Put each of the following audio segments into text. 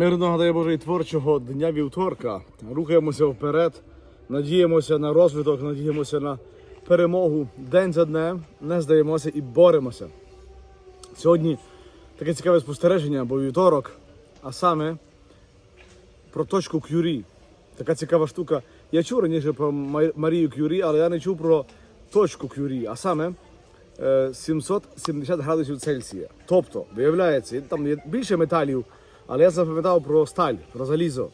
Мирного дай Боже і творчого дня вівторка. Рухаємося вперед, надіємося на розвиток, надіємося на перемогу день за днем, не здаємося і боремося. Сьогодні таке цікаве спостереження, бо вівторок, а саме про точку Кюрі. Така цікава штука. Я чув раніше про Марію Кюрі, але я не чув про точку Кюрі, а саме е, 770 градусів Цельсія. Тобто, виявляється, там є більше металів, але я запам'ятав про сталь, про залізо.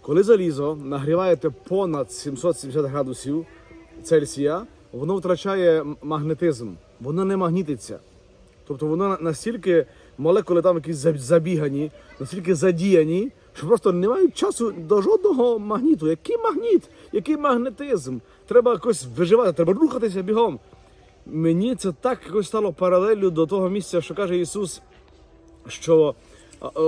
Коли залізо нагріваєте понад 770 градусів Цельсія, воно втрачає магнетизм, воно не магнітиться. Тобто воно настільки молекули там якісь забігані, настільки задіяні, що просто не мають часу до жодного магніту. Який магніт? Який магнетизм? Треба якось виживати, треба рухатися бігом. Мені це так якось стало паралелью до того місця, що каже Ісус, що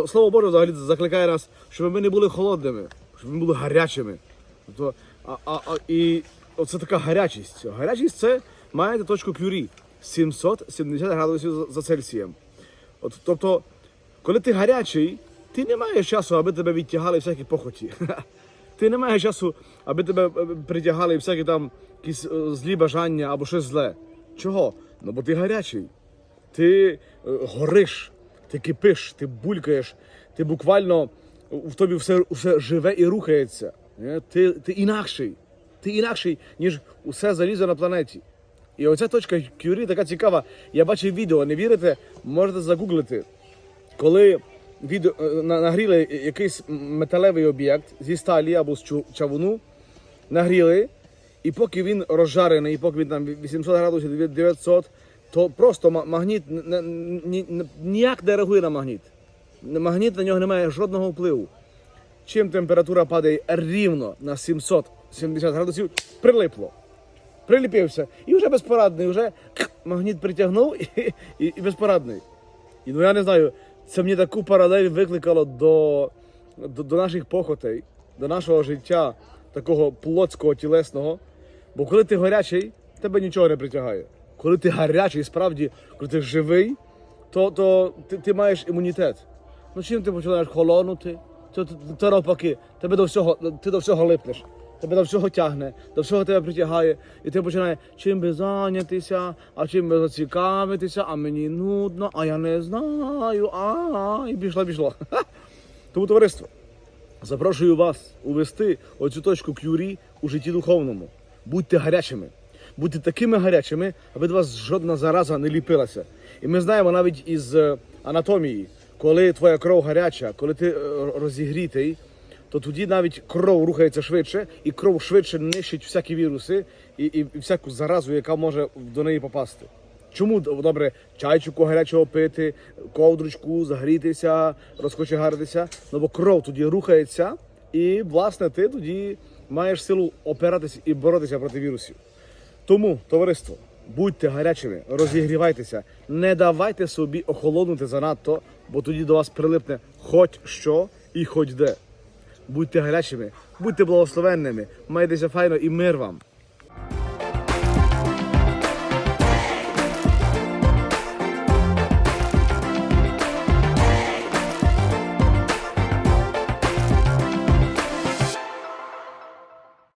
Слово Боже взагалі закликає нас, щоб ми не були холодними, щоб ми були гарячими. Тобто, а, а, а, і оце така гарячість. Гарячість це маєте точку кюрі 770 градусів за- Цельсієм. От, тобто, коли ти гарячий, ти не маєш часу, аби тебе відтягали всякі похоті. Ти не маєш часу, аби тебе е, притягали всякі там якісь е, злі бажання або щось зле. Чого? Ну бо ти гарячий. Ти е, гориш, ти кипиш, ти булькаєш, ти буквально в тобі все, все живе і рухається. Е, Ти, ти інакший. Ти інакший, ніж усе залізо на планеті. І оця точка Кюрі така цікава. Я бачив відео, не вірите, можете загуглити. Коли відео, е, на- нагріли якийсь металевий об'єкт зі сталі або з чавуну, нагріли, і поки він розжарений, і поки він там 800 градусів 900, то просто магніт ніяк не реагує на магніт. Магніт на нього не має жодного впливу. Чим температура падає рівно на 770 градусів, прилипло. Приліпився. І вже безпорадний, вже магніт притягнув і, і, і безпорадний. І ну я не знаю, це мені таку паралель викликало до, до, до наших похотей, до нашого життя, такого плотського, тілесного. Бо коли ти гарячий, тебе нічого не притягає. Коли ти гарячий, справді, коли ти живий, то, то ти, ти маєш імунітет. Ну чим ти починаєш холонути, то, то, навпаки, тебе до всього, ти до всього липнеш. Тебе до всього тягне, до всього тебе притягає, і ти починаєш чим би зайнятися, а чим би зацікавитися, а мені нудно, а я не знаю, а і пішло, пішло. Тому товариство, запрошую вас увести оцю точку кюрі у житті духовному. Будьте гарячими, будьте такими гарячими, аби до вас жодна зараза не ліпилася. І ми знаємо навіть із е, анатомії, коли твоя кров гаряча, коли ти е, розігрітий, то тоді навіть кров рухається швидше, і кров швидше нищить всякі віруси і, і всяку заразу, яка може до неї попасти. Чому добре чайчику гарячого пити, ковдручку, загрітися, розкочегаритися? Ну бо кров тоді рухається, і власне ти тоді маєш силу опиратися і боротися проти вірусів. Тому, товариство, будьте гарячими, розігрівайтеся, не давайте собі охолонути занадто, бо тоді до вас прилипне хоч що і хоч де. Будьте гарячими, будьте благословенними, майтеся файно і мир вам.